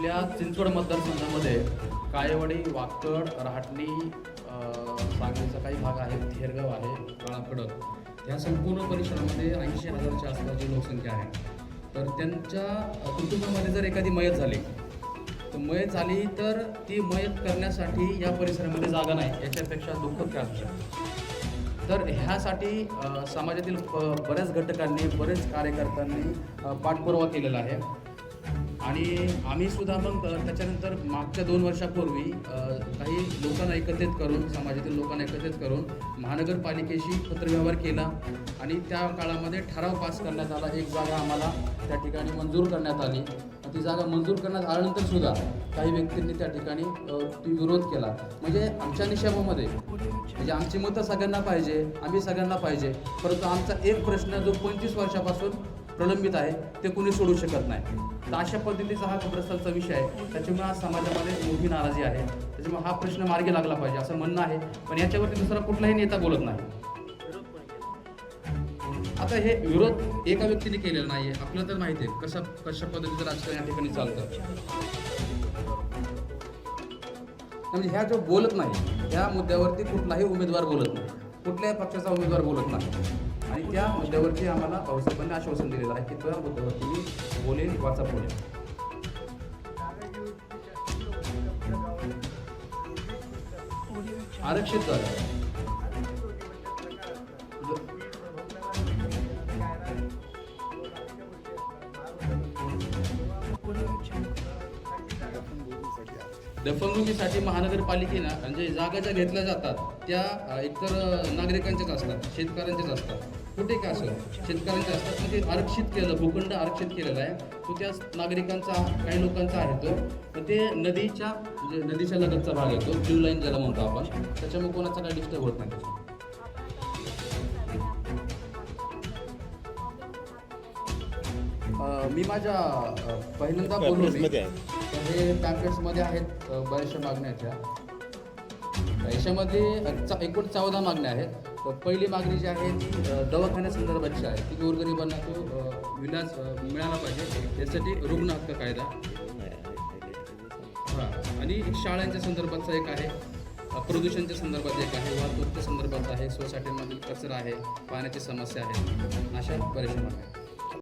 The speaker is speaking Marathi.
आपल्या चिंचवड मतदारसंघामध्ये काळेवाडी वाकड रहाटणी सांगलीचा काही भाग आहे थेरगाव आहे काळाकडक या संपूर्ण परिसरामध्ये ऐंशी हजारच्या आसपासची लोकसंख्या आहे. तर त्यांच्या कुटुंबामध्ये जर एखादी मयत झाली तर मयत झाली तर ती मयत करण्यासाठी या परिसरामध्ये जागा नाही याच्यापेक्षा दुःखद काय असू शकतं? तर ह्यासाठी समाजातील बऱ्याच घटकांनी बरेच कार्यकर्त्यांनी पाठपुरावा केलेला आहे. आणि आम्ही सुद्धा मग त्याच्यानंतर मागच्या दोन वर्षापूर्वी काही लोकांना एकत्रित करून समाजातील लोकांना एकत्रित करून महानगरपालिकेशी पत्रव्यवहार केला आणि त्या काळामध्ये ठराव पास करण्यात आला. एक जागा आम्हाला त्या ठिकाणी मंजूर करण्यात आली. ती जागा मंजूर करण्यात आल्यानंतर सुद्धा काही व्यक्तींनी त्या ठिकाणी ती विरोध केला. म्हणजे आमच्या निशाबामध्ये म्हणजे आमची मतं सगळ्यांना पाहिजे आम्ही सगळ्यांना पाहिजे. परंतु आमचा एक प्रश्न जो पंचवीस वर्षापासून प्रलंबित आहे ते कुणी सोडू शकत नाही. तर अशा पद्धतीचा हा कब्रस्तानचा विषय आहे. त्याच्यामुळे आज समाजामध्ये मोठी नाराजी आहे. त्याच्यामुळे हा प्रश्न मार्गी लागला पाहिजे असं म्हणणं आहे. पण याच्यावरती दुसरा कुठलाही नेता बोलत नाही. आता हे विरोध एका व्यक्तीने केलेला नाहीये. आपल्याला तर माहिती आहे कशा कशा पद्धतीचं राजकारण या ठिकाणी चालतं. म्हणजे ह्या जो बोलत नाही ह्या मुद्द्यावरती कुठलाही उमेदवार बोलत नाही. कुठल्याही पक्षाचा उमेदवार बोलत नाही. आणि त्या मुद्द्यावरती आम्हाला भाऊसाहेबांनी आश्वासन दिलेलं आहे की त्या मुद्द्यावरती मी बोलेन वाचा बोलेन. आरक्षित जागा दफनगुगीसाठी महानगरपालिकेनं म्हणजे जागा ज्या घेतल्या जातात त्या इतर एकतर नागरिकांच्याच असतात शेतकऱ्यांच्याच असतात. कुठे का असं? शेतकऱ्यांचे असतात ते आरक्षित केलं भूखंड आरक्षित केलेला आहे तो त्या नागरिकांचा काही लोकांचा आहे तो. तर ते नदीच्या म्हणजे नदीच्या लगतचा भाग येतो ब्ल्यू लाईन ज्याला म्हणतो आपण. त्याच्यामुळे कोणाचा काही डिस्टर्ब होत नाही. मी माझ्या पहिल्यांदा बोललो हे पॅम्पलेट्समध्ये आहेत बऱ्याचशा मागण्याच्या याच्यामध्ये एकूण चौदा मागण्या आहेत. पहिली मागणी जी आहे ती दवाखान्यासंदर्भातची आहे की गोरगरिबांना तो विलास मिळाला पाहिजे. त्यासाठी रुग्ण हक्क कायदा. हां. आणि शाळांच्या संदर्भातचा एक आहे प्रदूषणच्या संदर्भात एक आहे वाहतूकच्या संदर्भात आहे सोसायटीमधील कचरा आहे पाण्याची समस्या आहे अशा बऱ्याचशा आहेत.